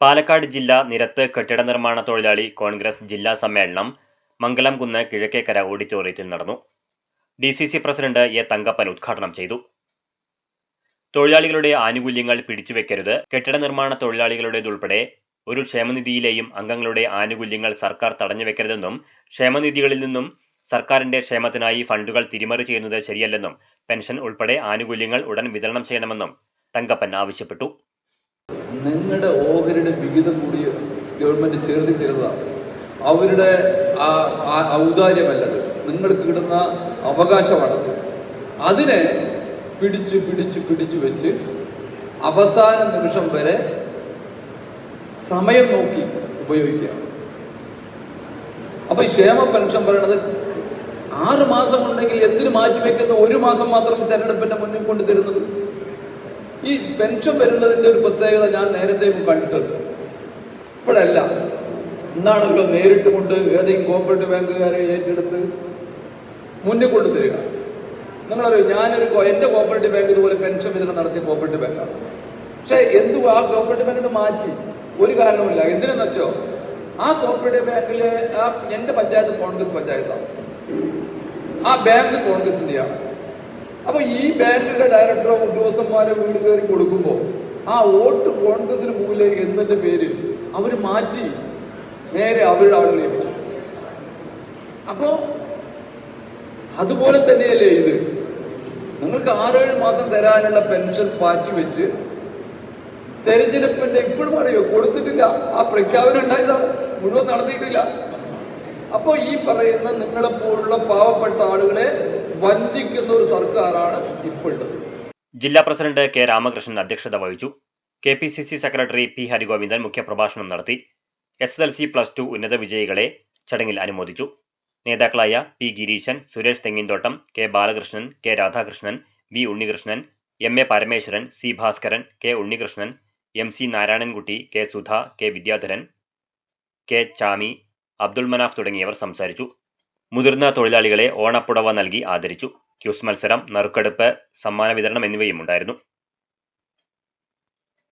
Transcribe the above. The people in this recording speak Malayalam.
പാലക്കാട് ജില്ല നിരത്ത് കെട്ടിട നിർമ്മാണ തൊഴിലാളി കോൺഗ്രസ് ജില്ലാ സമ്മേളനം മംഗലംകുന്ന് കിഴക്കേക്കര ഓഡിറ്റോറിയത്തിൽ നടന്നു. D C C president A Thankappan ഉദ്ഘാടനം ചെയ്തു. തൊഴിലാളികളുടെ ആനുകൂല്യങ്ങൾ പിടിച്ചുവെക്കരുത്. കെട്ടിട നിർമ്മാണ തൊഴിലാളികളുടേതുൾപ്പെടെ ഒരു ക്ഷേമനിധിയിലെയും അംഗങ്ങളുടെ ആനുകൂല്യങ്ങൾ സർക്കാർ തടഞ്ഞുവെക്കരുതെന്നും ക്ഷേമനിധികളിൽ നിന്നും സർക്കാരിന്റെ ക്ഷേമത്തിനായി ഫണ്ടുകൾ തിരിമറി ചെയ്യുന്നത് ശരിയല്ലെന്നും പെൻഷൻ ഉൾപ്പെടെ ആനുകൂല്യങ്ങൾ ഉടൻ വിതരണം ചെയ്യണമെന്നും തങ്കപ്പൻ ആവശ്യപ്പെട്ടു. നിങ്ങളുടെ ഓഹരിയുടെ വിഹിതം കൂടി ഗവൺമെന്റ് ചേർത്തി തരുന്നതാണ് അവരുടെ ആ ഔദാര്യമല്ലത്. നിങ്ങൾക്ക് കിട്ടുന്ന അവകാശമാണ്. അതിനെ പിടിച്ചു പിടിച്ചു പിടിച്ചു വെച്ച് അവസാന നിമിഷം വരെ സമയം നോക്കി ഉപയോഗിക്കുക. അപ്പൊ ക്ഷേമ പെൻഷൻ പറയണത് ആറ് മാസം ഉണ്ടെങ്കിൽ എന്തിനു മാറ്റിവെക്കുന്ന? ഒരു മാസം മാത്രം തെരഞ്ഞെടുപ്പിന്റെ മുന്നിൽ കൊണ്ട് തരുന്നത് ഈ പെൻഷൻ വരുന്നതിന്റെ ഒരു പ്രത്യേകത ഞാൻ നേരത്തെ കണ്ടിട്ടുണ്ട്. ഇപ്പോഴല്ല ഇന്നാണല്ലോ നേരിട്ട് കൊണ്ട് ഏതെങ്കിലും കോപ്പറേറ്റീവ് ബാങ്കുകാരെ ഏറ്റെടുത്ത് മുന്നിൽ കൊണ്ടു തരിക നിങ്ങളറിയോ ഞാനൊരു എന്റെ കോപ്പറേറ്റീവ് ബാങ്ക് ഇതുപോലെ പെൻഷൻ വിതരണം നടത്തിയ കോപ്പറേറ്റീവ് ബാങ്കാണ് പക്ഷെ എന്തു ആ കോപ്പറേറ്റീവ് ബാങ്കിന് മാറ്റി? ഒരു കാരണമില്ല എന്തിനെന്ന് വെച്ചോ? ആ കോപ്പറേറ്റീവ് ബാങ്കിലെ ആ എന്റെ പഞ്ചായത്ത് കോൺഗ്രസ് പഞ്ചായത്താണ്. ആ ബാങ്ക് കോൺഗ്രസിന്റെയാണ് അപ്പൊ ഈ ബാങ്കിന്റെ ഡയറക്ടറോ ഉദ്യോഗസ്ഥന്മാരെ വീട് കയറി കൊടുക്കുമ്പോൾ ആ വോട്ട് കോൺഗ്രസിന് മൂല എന്നതിന്റെ പേരിൽ അവർ മാറ്റി നേരെ അവരുടെ ആളുകൾ ലഭിച്ചു അപ്പോ അതുപോലെ തന്നെയല്ലേ ഇത്? നിങ്ങൾക്ക് ആറേഴ് മാസം തരാനുള്ള പെൻഷൻ പാറ്റി വെച്ച് തെരഞ്ഞെടുപ്പിന്റെ ഇപ്പോഴും അറിയോ? കൊടുത്തിട്ടില്ല. ആ പ്രഖ്യാപനം ഉണ്ടായതാണ് മുഴുവൻ നടത്തിയിട്ടില്ല. അപ്പോ ഈ പറയുന്ന നിങ്ങളെ പോലുള്ള പാവപ്പെട്ട ആളുകളെ വഞ്ചിക്കുന്ന ഒരു സർക്കാരാണ് ഇപ്പോഴുള്ളത് ജില്ലാ പ്രസിഡന്റ് കെ രാമകൃഷ്ണൻ അധ്യക്ഷത വഹിച്ചു. K P C C secretary P Harigovindan മുഖ്യപ്രഭാഷണം നടത്തി. S L C plus two ഉന്നത വിജയികളെ ചടങ്ങിൽ അനുമോദിച്ചു. നേതാക്കളായ P Gireeshan Suresh Thenginthottam K Balakrishnan K Radhakrishnan V Unnikrishnan M A Parameswaran C Bhaskaran K Unnikrishnan M C Narayanankutty K Sudha K Vidyadharan K Chami Abdul Manaf തുടങ്ങിയവർ സംസാരിച്ചു. മുതിർന്ന തൊഴിലാളികളെ ഓണപ്പുടവ നൽകി ആദരിച്ചു. ക്യൂസ് മത്സരം നറുക്കെടുപ്പ് സമ്മാന വിതരണം എന്നിവയും ഉണ്ടായിരുന്നു.